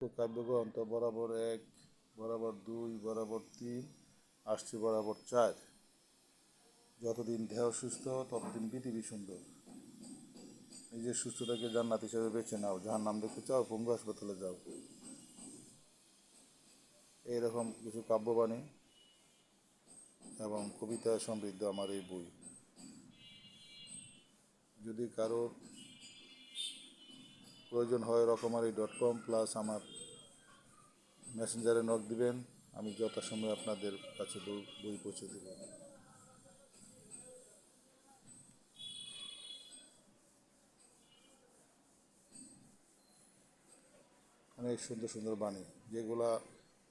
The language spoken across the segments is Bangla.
কাব্যগ্রন্থ বরাবর এক, বরাবর দুই, বরাবর তিন, আসছে বরাবর চার। যতদিন দেহ সুস্থ, ততদিন পৃথিবী সুন্দর। নিজের সুস্থতাকে জান্নাত হিসেবে বেছে নাও যাহার নাম দেখতে চাও, পঙ্গু হাসপাতালে যাও। এইরকম কিছু কাব্যবাণী এবং কবিতা সমৃদ্ধ আমার এই বই। যদি কারোর প্রয়োজন হয় রকমারি ডট কম প্লাস আমার মেসেঞ্জারে নক দিবেন, আমি যথাসময়ে আপনাদের কাছে বই পৌঁছে দেব। অনেক সুন্দর সুন্দর বাণী, যেগুলা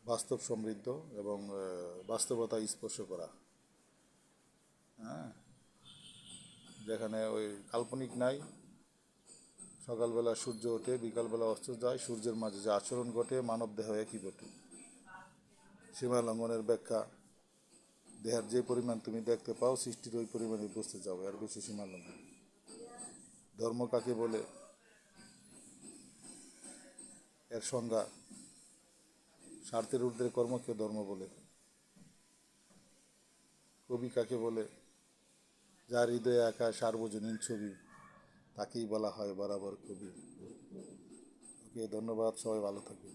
বাস্তব সমৃদ্ধ এবং বাস্তবতা স্পর্শ করা। হ্যাঁ? যেখানে ওই কাল্পনিক নাই সকালবেলা সূর্য ওঠে, বিকালবেলা অস্ত যায়, সূর্যের মাঝে যে আচরণ ঘটে, মানব দেহ একই ঘটে সীমা লঙ্ঘনের ব্যাখ্যা, দেহের যে পরিমাণ তুমি দেখতে পাও, সৃষ্টির ওই পরিমাণে বুঝতে যাও এর বেশি সীমা লঙ্ঘন। ধর্ম কাকে বলে? এর সংজ্ঞা, স্বার্থের ঊর্ধ্বে কর্মকে ধর্ম বলে। কবি কাকে বলে? যার হৃদয়ে একা সার্বজনীন ছবি। তাকেই বলা হয় বরাবর কবি। ওকে ধন্যবাদ সবাই ভালো থাকবে